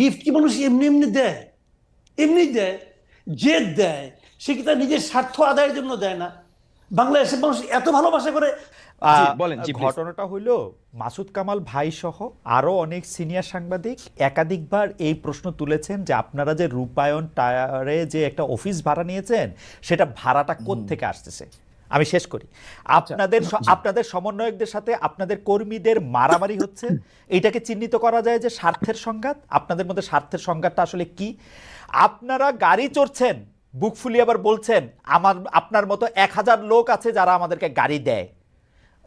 Gift কি মানুষ এমনি এমনি দেয়। এমনি দেয়। যে দেয় সে কি তার নিজের স্বার্থ আদায়ের জন্য দেয় না? বাংলাদেশের মানুষ এত ভালোবাসা করে। বলেন, জি, ঘটনাটা হইল মাসুদ কামাল ভাই সহ আরও অনেক সিনিয়র সাংবাদিক একাধিকবার এই প্রশ্ন তুলেছেন যে আপনারা যে রূপায়ণ টায়ারে যে একটা অফিস ভাড়া নিয়েছেন সেটা ভাড়াটা থেকে আসতেছে? আমি শেষ করি। আপনাদের আপনাদের সমন্বয়কদের সাথে আপনাদের কর্মীদের মারামারি হচ্ছে। এটাকে চিহ্নিত করা যায় যে স্বার্থের সংঘাত। আপনাদের মধ্যে স্বার্থের সংঘাতটা আসলে কি? আপনারা গাড়ি চড়ছেন বুক ফুলি আবার বলছেন আমার আপনার মতো এক হাজার লোক আছে যারা আমাদেরকে গাড়ি দেয়।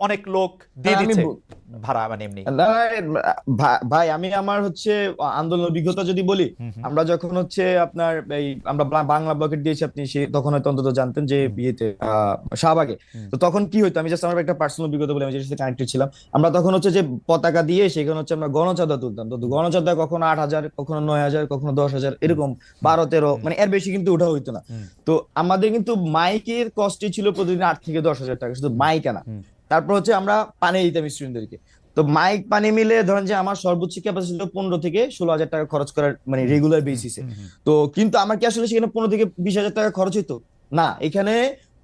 অনেক লোক দিয়ে দিচ্ছে। ভাড়া মানে এমনি। ভাই আমি আমার হচ্ছে আন্দোলন অভিজ্ঞতা যদি বলি আমরা যখন হচ্ছে আপনার এই আমরা বাংলা ব্লকেট দিয়েছি আপনি সে তখন হয়তো অন্তত জানতেন যে বিয়েতে আহ, শাহবাগে। তো তখন কি হইতো আমি জাস্ট আমার একটা পার্সোনাল অভিজ্ঞতা বলে আমি যেটার সাথে কানেক্টেড ছিলাম। আমরা তখন হচ্ছে যে পতাকা দিয়ে সেখানে হচ্ছে আমরা গণচাঁদা তুলতাম। তো গণচাঁদা কখনো আট হাজার কখনো নয় হাজার কখনো দশ হাজার এরকম বারো তেরো মানে এর বেশি কিন্তু ওঠা হইতো না। তো আমাদের কিন্তু মাইকের কস্টই ছিল প্রতিদিন আট থেকে দশ হাজার টাকা শুধু মাইক আনা। তারপর হচ্ছে আমরা পানি দিতাম স্টুডেন্টদেরকে তো মাইক পানি মিলে ধরেন যে আমার সর্বোচ্চ ক্যাপাসিটি ছিল পনেরো থেকে ষোলো হাজার টাকা খরচ করার মানে রেগুলার বেসিসে তো কিন্তু আমার কি আসলে সেখানে পনেরো থেকে বিশ হাজার টাকা খরচ হইতো? না এখানে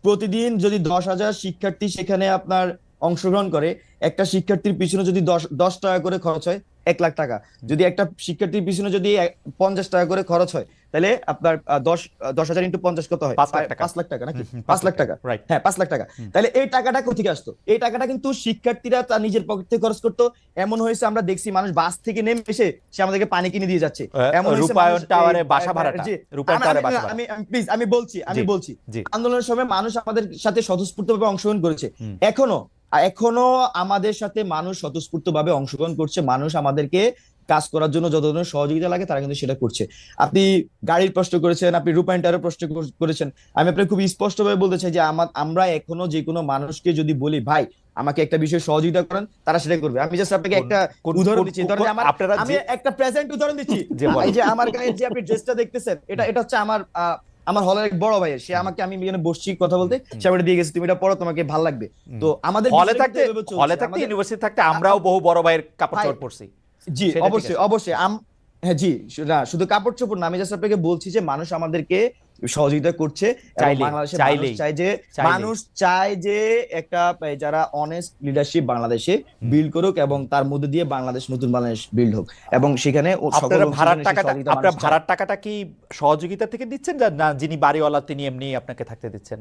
প্রতিদিন যদি দশ হাজার শিক্ষার্থী সেখানে আপনার অংশগ্রহণ করে একটা শিক্ষার্থীর পিছনে যদি দশ দশ টাকা করে খরচ হয় এক লাখ টাকা। যদি একটা শিক্ষার্থীর পিছনে যদি পঞ্চাশ টাকা করে খরচ হয় তাহলে আপনার দশ দশ হাজার ইন্টু পঞ্চাশ কত হয়? পাঁচ লাখ টাকা। নাকি? পাঁচ লাখ টাকা। রাইট হ্যাঁ পাঁচ লাখ টাকা। তাহলে এই টাকাটা কোথেকে আসতো? এই টাকাটা কিন্তু শিক্ষার্থীরা তার নিজের পকেট থেকে খরচ করতো। এমন হয়েছে আমরা দেখছি মানুষ বাস থেকে নেমে এসে সে আমাদেরকে পানি কিনে দিয়ে যাচ্ছে। এমন হয়েছে রূপায়ণ টাওয়ারে বাসা এই- ভাড়াটা। রূপায়ণ আমি- টাওয়ারে বাসা আমি প্লিজ আমি বলছি আমি বলছি। আন্দোলনের সময় মানুষ আমাদের সাথে স্বতঃস্ফূর্তভাবে অংশগ্রহণ করেছে। এখনও এখনও আমাদের সাথে মানুষ স্বতঃস্ফূর্ত ভাবে অংশগ্রহণ করছে। মানুষ আমাদেরকে কাজ করার জন্য যত ধরনের সহযোগিতা লাগে তারা কিন্তু সেটা করছে। আপনি গাড়ির প্রশ্ন করেছেন আপনি রূপায়ণটারও প্রশ্ন করেছেন। আমি আপনাকে খুব স্পষ্টভাবে বলতে চাই যে আমার আমরা এখনও যে কোনো মানুষকে যদি বলি ভাই আমাকে একটা বিষয়ে সহযোগিতা করেন তারা সেটা করবে। আমি জাস্ট আপনাকে একটা উদাহরণ দিচ্ছি। ধরেন আমার আমি একটা প্রেজেন্ট উদাহরণ দিচ্ছি। এই যে আমার গায়ে যে আপনি ড্রেসটা দেখতেছেন এটা এটা হচ্ছে আমার আহ, আমার হলের এক বড় ভাইয়ের সে আমাকে আমি এখানে বসছি কথা বলতে সে আমাকে দিয়ে গেছে তুমি এটা পড়ো তোমাকে ভালো লাগবে। তো আমাদের হলে থাকতে হলে থাকতে ইউনিভার্সিটি থাকতে আমরাও বহু বড় ভাইয়ের কাপড় চোপড় পরছি। জি অবশ্যই অবশ্যই আম হ্যাঁ জি না শুধু কাপড় চোপড় না আমি জাস্ট আপনাকে বলছি যে মানুষ আমাদেরকে সহযোগিতা করছে বাংলাদেশে মানুষ চাই যে মানুষ চায় যে একটা যারা অনেস্ট লিডারশিপ বাংলাদেশে বিল্ড করুক এবং তার মধ্যে দিয়ে বাংলাদেশ নতুন বাংলাদেশ বিল্ড হোক। এবং সেখানে আপনারা ভাড়ার টাকাটা আপনার ভাড়ার টাকাটা কি সহযোগিতা থেকে দিচ্ছেন না- না যিনি বাড়িওয়ালা তিনি এমনি আপনাকে থাকতে দিচ্ছেন?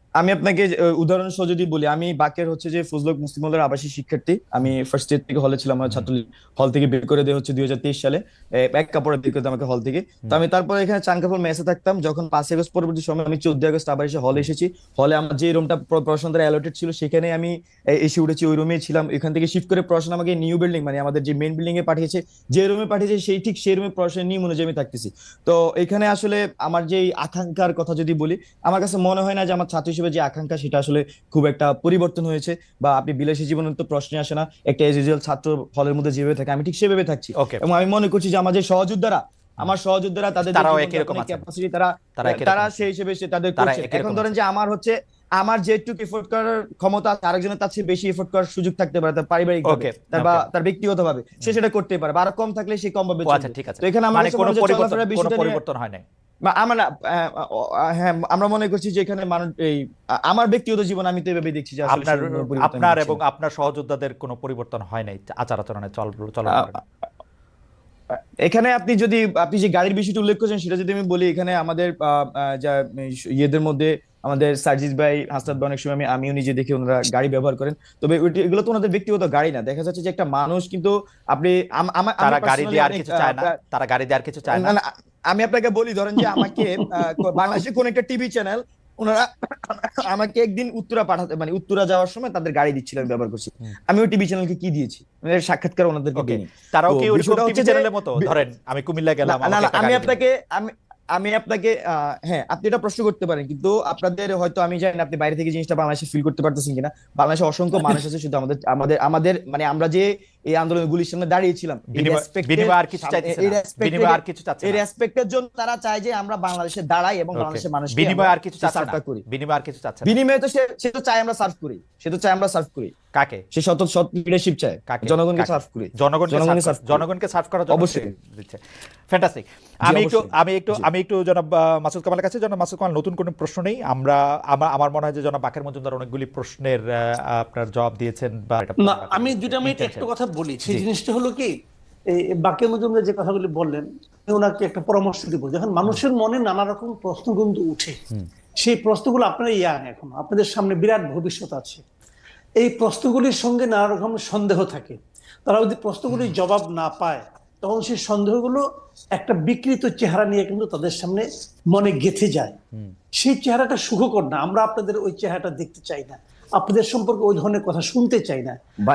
আমি আপনাকে উদাহরণ সহ যদি বলি আমি বাকের হচ্ছে যে ফজলক মুসলিম হলের আবাসিক শিক্ষার্থী। আমি ফার্স্ট ইয়ার থেকে হলে ছিলাম আমার ছাত্র হল থেকে বের করে দেওয়া হচ্ছে দুই সালে। এক কাপড়ে বের করে আমাকে হল থেকে। তো আমি তারপরে এখানে চানকাপুর মেসে থাকতাম যখন পাঁচই আগস্ট পরবর্তী সময় আমি চোদ্দ আগস্ট আবার এসে হলে এসেছি। হলে আমার যে রুমটা পড়াশোনা দ্বারা অ্যালোটেড ছিল সেখানে আমি এসে উঠেছি ওই রুমে ছিলাম। এখান থেকে শিফট করে পড়াশোনা আমাকে নিউ বিল্ডিং মানে আমাদের যে মেইন বিল্ডিং এ পাঠিয়েছে যে রুমে পাঠিয়েছে সেই ঠিক সেই রুমে পড়াশোনা নিয়ম অনুযায়ী আমি থাকতেছি। তো এখানে আসলে আমার যে আকাঙ্ক্ষার কথা যদি বলি আমার কাছে মনে হয় না যে আমার ছাত্র হিসেবে যে আকাঙ্ক্ষা সেটা আসলে খুব একটা পরিবর্তন হয়েছে বা আপনি বিলাসী জীবনের তো প্রশ্নে আসে না। একটা এজ ইউজুয়াল ছাত্র হলের মধ্যে যেভাবে থাকে আমি ঠিক সেভাবে থাকছি। এবং আমি মনে করছি যে আমার যে সহযোদ্ধারা আমার সহযোদ্ধারা তাদের ক্যাপাসিটি তারা তারা সেই হিসেবে সে তাদের করছে। এখন ধরেন যে আমার হচ্ছে আমার যেটুকু এফোর্ট করার ক্ষমতা আছে, আরেকজনের তার চেয়ে বেশি এফোর্ট করার সুযোগ থাকতে পারে তার পারিবারিক Okay, তার বা তার ব্যক্তিগত ভাবে সে সেটা করতে পারে বা আরও কম থাকলে সে কম ভাবে আচ্ছা ঠিক আছে। তো এখানে আমার মানে কোনো পরিবর্তন হয় বা আমার হ্যাঁ আমরা মনে করছি যে এখানে মানুষ এই আমার ব্যক্তিগত জীবন আমি তো এভাবে দেখছি যে আপনার আপনার এবং আপনার সহযোদ্ধাদের কোনো পরিবর্তন হয় নাই আচার আচরণে চল চল এখানে আপনি যদি আপনি যে গাড়ির বিষয়টি উল্লেখ করেছেন সেটা যদি আমি বলি এখানে আমাদের যা ইয়েদের মধ্যে আমাদের সার্জিস ভাই হাসনাত ভাই অনেক সময় আমি আমিও নিজে দেখি ওনারা গাড়ি ব্যবহার করেন। তবে এগুলো তো ওনাদের ব্যক্তিগত গাড়ি না। দেখা যাচ্ছে যে একটা মানুষ কিন্তু আপনি আম- আমা- আমি তারা গাড়ি দিয়ে আর কিছু চায় না। তারা গাড়ি দিয়ে আর কিছু চায় না। আমি আপনাকে বলি ধরেন যে আমাকে আহ, বাংলাদেশের কোন একটা টিভি চ্যানেল ওনারা আমাকে একদিন উত্তরা পাঠাতে মানে উত্তরা যাওয়ার সময় তাদের গাড়ি দিচ্ছিলেন ব্যবহার করছি। আমি ওই টিভি চ্যানেলকে কি দিয়েছি? মানে সাক্ষাৎকার ওনাদেরকে দিইনি। তারাও কি বিষয়টা টিভি চ্যানেলের মতো? ধরেন আমি কুমিল্লা গেলাম আমি আপনাকে আমি আমি আপনাকে হ্যাঁ আপনি এটা প্রশ্ন করতে পারেন, কিন্তু আপনাদের হয়তো, আমি জানি আপনি বাইরে থেকে জিনিসটা বাংলাদেশে ফিল করতে পারতেছেন কিনা। বাংলাদেশে অসংখ্য মানুষ আছে, শুধু আমাদের আমাদের আমাদের মানে আমরা যে এই আন্দোলন গুলির সামনে দাঁড়িয়েছিলাম। এই রেসপেক্টের জন্য তারা চায় যে আমরা বাংলাদেশে দাঁড়াই এবং বাংলাদেশের মানুষ বিনিময় আর কিছু চাচ্ছে করি। বিনিময় আর কিছু চাচ্ছে বিনিময়ে তো সে সে তো চায় আমরা সার্ভ করি। সে তো চায় আমরা সার্ভ করি। কাকে? সে শত শত লিডারশিপ চায়। কাকে? জনগণকে সার্ভ করি। জনগণকে জনগণকে সার্ভ জনগণকে সার্ভ করার জন্য অবশ্যই। দিচ্ছে। ফ্যান্টাস্টিক আমি একটু আমি একটু আমি একটু জনাব মাসুদ কামালের কাছে। জনাব মাসুদ কামাল নতুন কোনো প্রশ্ন নেই? আমরা আমার আমার মনে হয় যে জনাব বাকের মজুমদার অনেকগুলি প্রশ্নের আহ, আপনার জবাব দিয়েছেন বা আমি দুইটা মিনিট একটা কথা বলি সেই জিনিসটা হলো কি এই বাক্যের মজুমদার যে কথাগুলি বললেন ওনাকে একটা পরামর্শ দিব। যখন মানুষের মনে নানা রকম প্রশ্ন কিন্তু উঠে সেই প্রশ্নগুলো আপনারা ইয়াং এখন। আপনাদের সামনে বিরাট ভবিষ্যৎ আছে। এই প্রশ্নগুলির সঙ্গে নানা রকম সন্দেহ থাকে। তারা যদি প্রশ্নগুলির জবাব না পায় তখন সেই সন্দেহগুলো একটা বিকৃত চেহারা নিয়ে কিন্তু তাদের সামনে মনে গেথে যায়। সেই চেহারাটা সুখকর না। আমরা আপনাদের ওই চেহারাটা দেখতে চাই না। আপনাদের সম্পর্কে ওই ধরনের কথা শুনতে চাই না।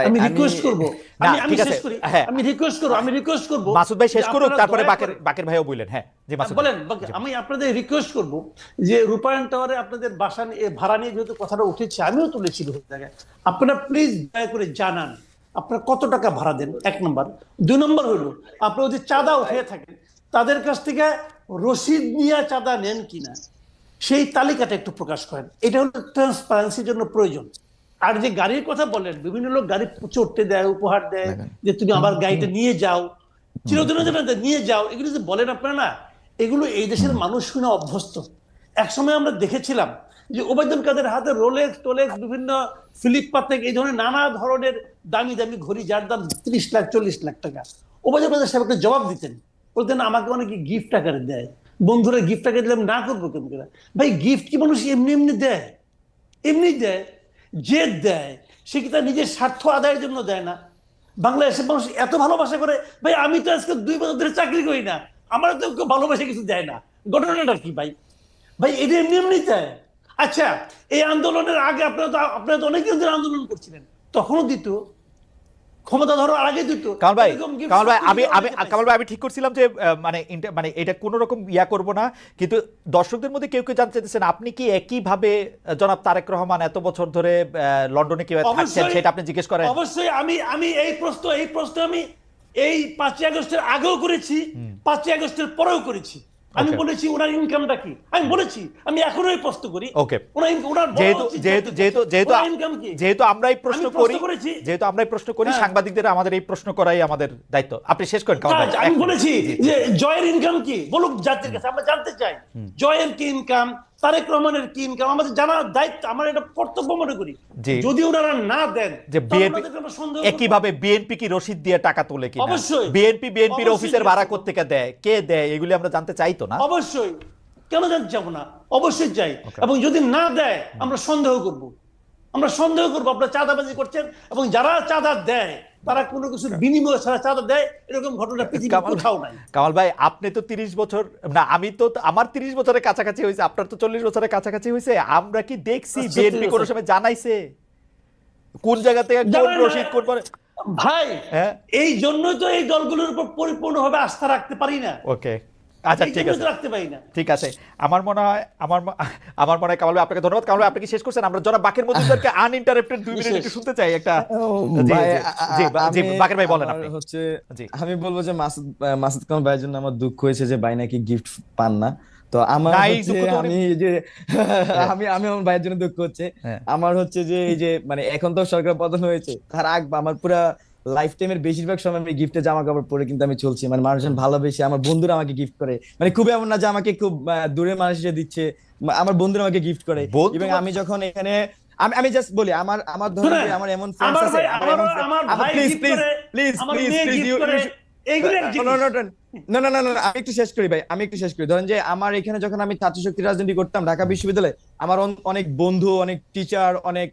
আমি রিকোয়েস্ট করব। আমি আমি শেষ করি। হ্যাঁ। আমি রিকোয়েস্ট করব আমি রিকোয়েস্ট করব। মাসুদ ভাই শেষ যে করুক তারপরে বাকের বাকের ভাইও বললেন হ্যাঁ জি মাসুদ বলেন আমি আপনাদের রিকোয়েস্ট করব যে রূপায়ণ টাওয়ারে আপনাদের বাসা নিয়ে ভাড়া নিয়ে যেহেতু কথাটা উঠেছে আমিও তুলেছি ওই জায়গায়। আপনারা প্লিজ দয়া করে জানান আপনারা কত টাকা ভাড়া দেন? এক নম্বর। দুই নম্বর হলো আপনারা যদি চাঁদা উঠে থাকেন তাদের কাছ থেকে রসিদ নিয়ে চাঁদা নেন কিনা? সেই তালিকাটা একটু প্রকাশ করেন। এটা হলো ট্রান্সপারেন্সির জন্য প্রয়োজন। আর যে গাড়ির কথা বলেন বিভিন্ন লোক গাড়ি চড়তে দেয় উপহার দেয় যে তুমি আমার গাড়িটা নিয়ে যাও। চিরদিনের নিয়ে যাও এগুলো যে বলেন আপনারা না এগুলো এই দেশের মানুষ শুনে অভ্যস্ত। একসময় আমরা দেখেছিলাম যে ওবায়দুল কাদের হাতে রোলেক্স টোলেক্স বিভিন্ন ফিলিপ পাতেক এই ধরনের নানা ধরনের দামি দামি ঘড়ি যার দাম ত্রিশ লাখ চল্লিশ লাখ টাকা। ওবায়দুল কাদের সাহেব একটা জবাব দিতেন। বলতেন আমাকে অনেকে গিফট আকারে দেয়। বন্ধুরা গিফট আকারে দিলে না করব কেমন ভাই গিফট কি মানুষ এমনি এমনি দেয়? এমনি দেয়। যে দেয়, সে কি তার নিজের স্বার্থ আদায়ের জন্য দেয় না? বাংলাদেশের মানুষ এত ভালোবাসা করে, ভাই, আমি তো আজকে দুই বছর ধরে চাকরি করি না। আমার তো কেউ ভালোবাসা কিছু দেয় না। ঘটনাটা কি ভাই? ভাই এটা এমনি এমনি দেয়। আচ্ছা এই আন্দোলনের আগে আপনারা তো আপনারা তো অনেকদিন ধরে আন্দোলন করছিলেন। তখনও দিত। ক্ষমতা ধরার আগে দিত। কামাল ভাই কামাল ভাই আমি আমি কামাল ভাই আমি ঠিক করছিলাম যে মানে মানে এটা কোনো রকম ইয়া করব না কিন্তু দর্শকদের মধ্যে কেউ কেউ জানতে চাইতেছেন আপনি কি একই ভাবে জনাব তারেক রহমান এত বছর ধরে লন্ডনে থাকছেন সেটা আপনি জিজ্ঞেস করেন? অবশ্যই আমি আমি এই প্রশ্ন এই প্রশ্ন আমি এই পাঁচই আগস্টের আগেও করেছি পাঁচই আগস্টের পরেও করেছি। আমি বলেছি ওনার ইনকামটা কি? আমি বলেছি আমি এখনও এই প্রশ্ন করি। ওকে ওনার ওনার যেহেতু যেহেতু যেহেতু যেহেতু ইনকাম কি? যেহেতু আমরাই প্রশ্ন প্রশ্ন করি যেহেতু যেহেতু আমরাই প্রশ্ন করি হ্যাঁ। সাংবাদিকদের আমাদের এই প্রশ্ন করাই আমাদের দায়িত্ব। আপনি শেষ করেন আমি বলেছি। যে জয়ের ইনকাম কি? বলুক জাতির কাছে আমরা জানতে চাই। জয়ের কি ইনকাম তারেক রহমানের কি ইনকাম? আমাদের জানার দায়িত্ব আমার এটা কর্তব্য মনে করি। যদি ওনারা না দেন যে বিএনপি। একইভাবে বিএনপি কি রসিদ দিয়ে টাকা তোলে কিনা? অবশ্যই। বিএনপি বিএনপির অফিসের ভাড়া। কোত্থেকে দেয়? কে দেয়? এগুলি আমরা জানতে চাই তো না? অবশ্যই। কেন জানতে চাবো না? অবশ্যই চাই Okay. এবং যদি না দেয় আমরা সন্দেহ করব। আমরা সন্দেহ করব আপনারা চাঁদাবাজি করছেন এবং যারা চাঁদা দেয় তারা কোনো কিছু বিনিময় ছাড়া চাঁদা দেয় এরকম ঘটনা পৃথিবীর কোথাও নাই। কামাল ভাই আপনি তো তিরিশ বছর না আমি তো আমার তিরিশ বছরের কাছাকাছি হয়েছে আপনার তো চল্লিশ বছরের কাছাকাছি হয়েছে আমরা কি দেখছি আচ্ছা, বিএনপি ঠিক কোনো সময় জানাইছে? কোন জায়গা থেকে কোন রশিদ কোন পরে ভাই হ্যাঁ? এই জন্যই তো এই দলগুলোর উপর পরিপূর্ণভাবে আস্থা রাখতে পারি না। ওকে আচ্ছা ঠিক আছে। রাখতে পারি না। ঠিক আছে। আমার মনে হয় আমার আমার মনে হয় কামাল ভাই আপনাকে ধন্যবাদ। কামাল ভাই আপনি কি শেষ করছেন? আমরা জনাব বাকের মজুমদারকে আনইন্টারাপ্টেড দুই মিনিট একটু শুনতে চাই একটা। জি, জি, বাকের ভাই বলেন আপনি। হচ্ছে জি। আমি বলব যে মাসুদ মাসুদ কামাল ভাইয়ের জন্য আমার দুঃখ হয়েছে যে ভাই নাকি গিফট পান না। তো আমার আমি যে আমি আমি আমার ভাইয়ের জন্য দুঃখ হচ্ছে। হ্যাঁ। আমার হচ্ছে যে এই যে মানে এখন তো সরকার পতন হয়েছে তার আগ আমার পুরা লাইফ টাইমের বেশিরভাগ সময় আমি গিফটে জামা কাপড় পরে কিন্তু আমি চলছি। মানে মানুষজন ভালোবেসে আমার বন্ধুরা আমাকে গিফট করে। মানে খুব এমন না যে আমাকে খুব দূরে দূরের মানুষ এসে দিচ্ছে আমার বন্ধুরা আমাকে গিফট করে। এবং আমি যখন এখানে আমি আমি জাস্ট বলি আমার আমার ধরেন আমার এমন ফ্রেন্ডস আছে। আমার প্লিজ প্লিজ প্লিজ প্লিজ না না না না আমি একটু শেষ করি ভাই আমি একটু শেষ করি। ধরেন যে আমার এখানে যখন আমি ছাত্র শক্তি রাজনীতি করতাম ঢাকা বিশ্ববিদ্যালয়ে আমার অনেক বন্ধু অনেক টিচার অনেক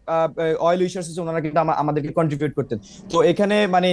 অয়েল উইশার্স ওনারা কিন্তু আমাদেরকে কন্ট্রিবিউট করতেন। তো এখানে মানে